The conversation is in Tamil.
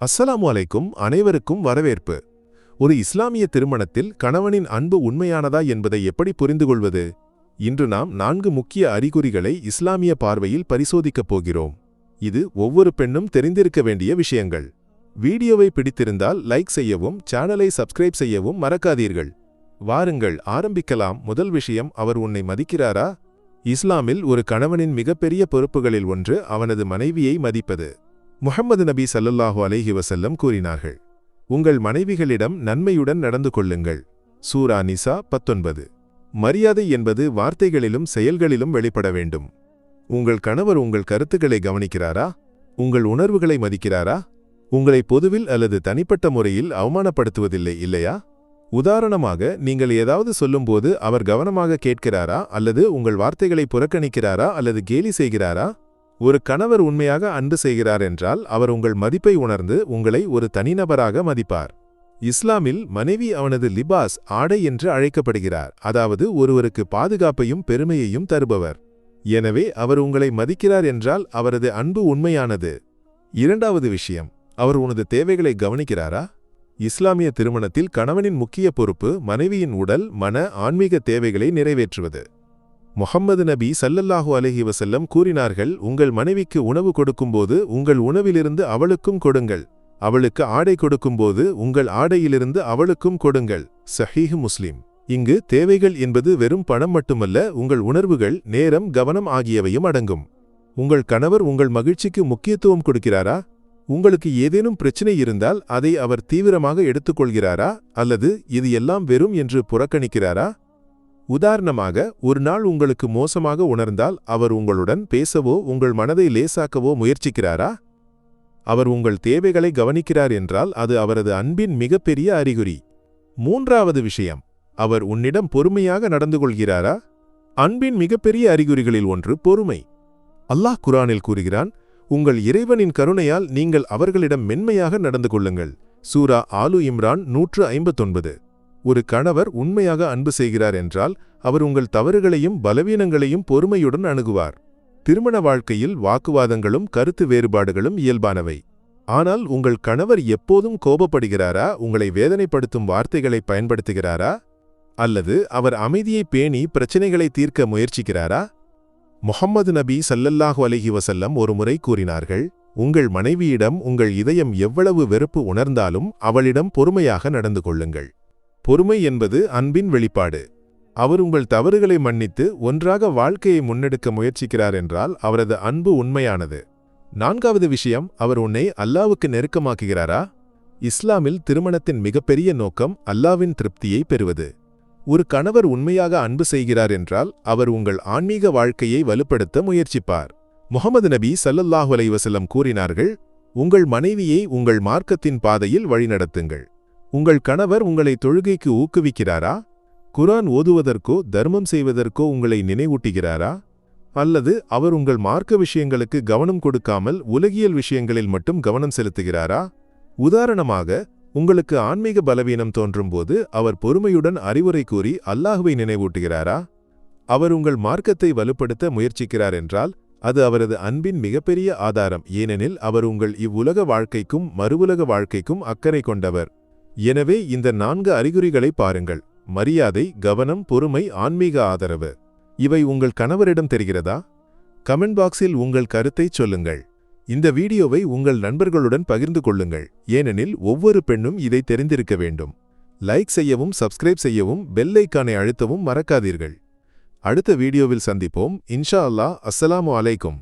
அஸ்ஸலாமு அலைக்கும் அனைவருக்கும் வரவேற்பு. ஒரு இஸ்லாமிய திருமணத்தில் கணவனின் அன்பு உண்மையானதா என்பதை எப்படி புரிந்து கொள்வது இன்று நாம் நான்கு முக்கிய அறிகுறிகளை இஸ்லாமிய பார்வையில் பரிசோதிக்கப் போகிறோம். இது ஒவ்வொரு பெண்ணும் தெரிந்திருக்க வேண்டிய விஷயங்கள். வீடியோவை பிடித்திருந்தால் லைக் செய்யவும் சேனலை சப்ஸ்கிரைப் செய்யவும் மறக்காதீர்கள். வாருங்கள் ஆரம்பிக்கலாம். முதல் விஷயம் அவர் உன்னை மதிக்கிறாரா? இஸ்லாமில் ஒரு கணவனின் மிகப்பெரிய பொறுப்புகளில் ஒன்று அவனது மனைவியை மதிப்பது. முகமது நபி சல்லல்லாஹு அலைஹி வசல்லம் கூறினார்கள் உங்கள் மனைவிகளிடம் நன்மையுடன் நடந்து கொள்ளுங்கள். சூரா நிசா பத்தொன்பது. மரியாதை என்பது வார்த்தைகளிலும் செயல்களிலும் வெளிப்பட வேண்டும். உங்கள் கணவர் உங்கள் கருத்துக்களை கவனிக்கிறாரா? உங்கள் உணர்வுகளை மதிக்கிறாரா? உங்களை பொதுவில் அல்லது தனிப்பட்ட முறையில் அவமானப்படுத்துவதில்லை இல்லையா? உதாரணமாக நீங்கள் ஏதாவது சொல்லும்போது அவர் கவனமாக கேட்கிறாரா அல்லது உங்கள் வார்த்தைகளை புறக்கணிக்கிறாரா அல்லது கேலி செய்கிறாரா? ஒரு கணவர் உண்மையாக அன்பு செய்கிறார் என்றால் அவர் உங்கள் மதிப்பை உணர்ந்து உங்களை ஒரு தனிநபராக மதிப்பார். இஸ்லாமில் மனைவி அவனது லிபாஸ் ஆடை என்று அழைக்கப்படுகிறார். அதாவது ஒருவருக்கு பாதுகாப்பையும் பெருமையையும் தருபவர். எனவே அவர் உங்களை மதிக்கிறார் என்றால் அவரது அன்பு உண்மையானது. இரண்டாவது விஷயம் அவர் உனது தேவைகளை கவனிக்கிறாரா? இஸ்லாமிய திருமணத்தில் கணவனின் முக்கிய பொறுப்பு மனைவியின் உடல் மன ஆன்மீக தேவைகளை நிறைவேற்றுவது. முகம்மது நபி சல்லல்லாஹு அலஹி வசல்லம் கூறினார்கள் உங்கள் மனைவிக்கு உணவு கொடுக்கும்போது உங்கள் உணவிலிருந்து அவளுக்கும் கொடுங்கள். அவளுக்கு ஆடை கொடுக்கும்போது உங்கள் ஆடையிலிருந்து அவளுக்கும் கொடுங்கள். சஹீஹ் முஸ்லிம். இங்கு தேவைகள் என்பது வெறும் பணம் மட்டுமல்ல உங்கள் உணர்வுகள் நேரம் கவனம் ஆகியவையும் அடங்கும். உங்கள் கணவர் உங்கள் மகிழ்ச்சிக்கு முக்கியத்துவம் கொடுக்கிறாரா? உங்களுக்கு ஏதேனும் பிரச்சனை இருந்தால் அதை அவர் தீவிரமாக எடுத்துக்கொள்கிறாரா? அல்லது இது எல்லாம் வெறும் என்று புறக்கணிக்கிறாரா? உதாரணமாக ஒரு நாள் உங்களுக்கு மோசமாக உணர்ந்தால் அவர் உங்களுடன் பேசவோ உங்கள் மனதை லேசாக்கவோ முயற்சிக்கிறாரா? அவர் உங்கள் தேவைகளை கவனிக்கிறார் என்றால் அது அவரது அன்பின் மிகப்பெரிய அறிகுறி. மூன்றாவது விஷயம் அவர் உன்னிடம் பொறுமையாக நடந்து கொள்கிறாரா? அன்பின் மிகப்பெரிய அறிகுறிகளில் ஒன்று பொறுமை. அல்லாஹ் குரானில் கூறுகிறான் உங்கள் இறைவனின் கருணையால் நீங்கள் அவர்களிடம் மென்மையாக நடந்து கொள்ளுங்கள். சூரா ஆலு இம்ரான் நூற்று ஐம்பத்தொன்பது. ஒரு கணவர் உண்மையாக அன்பு செய்கிறார் என்றால் அவர் உங்கள் தவறுகளையும் பலவீனங்களையும் பொறுமையுடன் அணுகுவார். திருமண வாழ்க்கையில் வாக்குவாதங்களும் கருத்து வேறுபாடுகளும் இயல்பானவை. ஆனால் உங்கள் கணவர் எப்போதும் கோபப்படுகிறாரா? உங்களை வேதனைப்படுத்தும் வார்த்தைகளை பயன்படுத்துகிறாரா? அல்லது அவர் அமைதியை பேணி பிரச்சினைகளை தீர்க்க முயற்சிக்கிறாரா? முஹம்மது நபி சல்லல்லாஹு அலஹி வசல்லம் ஒருமுறை கூறினார்கள் உங்கள் மனைவியிடம் உங்கள் இதயம் எவ்வளவு வெறுப்பு உணர்ந்தாலும் அவளிடம் பொறுமையாக நடந்து கொள்ளுங்கள். பொறுமை என்பது அன்பின் வெளிப்பாடு. அவர் உங்கள் தவறுகளை மன்னித்து ஒன்றாக வாழ்க்கையை முன்னெடுக்க முயற்சிக்கிறார் என்றால் அவரது அன்பு உண்மையானது. நான்காவது விஷயம் அவர் உன்னை அல்லாவுக்கு நெருக்கமாக்குகிறாரா? இஸ்லாமில் திருமணத்தின் மிகப்பெரிய நோக்கம் அல்லாவின் திருப்தியை பெறுவது. ஒரு கணவர் உண்மையாக அன்பு செய்கிறார் என்றால் அவர் உங்கள் ஆன்மீக வாழ்க்கையை வலுப்படுத்த முயற்சிப்பார். முகமது நபி சல்லல்லாஹு அலைவசல்லம் கூறினார்கள் உங்கள் மனைவியை உங்கள் மார்க்கத்தின் பாதையில் வழிநடத்துங்கள். உங்கள் கணவர் உங்களை தொழுகைக்கு ஊக்குவிக்கிறாரா? குரான் ஓதுவதற்கோ தர்மம் செய்வதற்கோ உங்களை நினைவூட்டுகிறாரா? அல்லது அவர் உங்கள் மார்க்க விஷயங்களுக்கு கவனம் கொடுக்காமல் உலகியல் விஷயங்களில் மட்டும் கவனம் செலுத்துகிறாரா? உதாரணமாக உங்களுக்கு ஆன்மீக பலவீனம் தோன்றும்போது அவர் பொறுமையுடன் அறிவுரை கூறி அல்லாஹுவை நினைவூட்டுகிறாரா? அவர் உங்கள் மார்க்கத்தை வலுப்படுத்த முயற்சிக்கிறார் என்றால் அது அவரது அன்பின் மிகப்பெரிய ஆதாரம். ஏனெனில் அவர் உங்கள் இவ்வுலக வாழ்க்கைக்கும் மறுவுலக வாழ்க்கைக்கும் அக்கறை கொண்டவர். எனவே இந்த நான்கு அறிகுறிகளை பாருங்கள். மரியாதை கவனம் பொறுமை ஆன்மீக ஆதரவு. இவை உங்கள் கணவரிடம் தெரிகிறதா? கமெண்ட் பாக்ஸில் உங்கள் கருத்தைச் சொல்லுங்கள். இந்த வீடியோவை உங்கள் நண்பர்களுடன் பகிர்ந்து கொள்ளுங்கள். ஏனெனில் ஒவ்வொரு பெண்ணும் இதை தெரிந்திருக்க வேண்டும். லைக் செய்யவும் சப்ஸ்கிரைப் செய்யவும் பெல்லைக்கானை அழுத்தவும் மறக்காதீர்கள். அடுத்த வீடியோவில் சந்திப்போம். இன்ஷா அல்லாஹ். அஸ்ஸலாமு அலைக்கும்.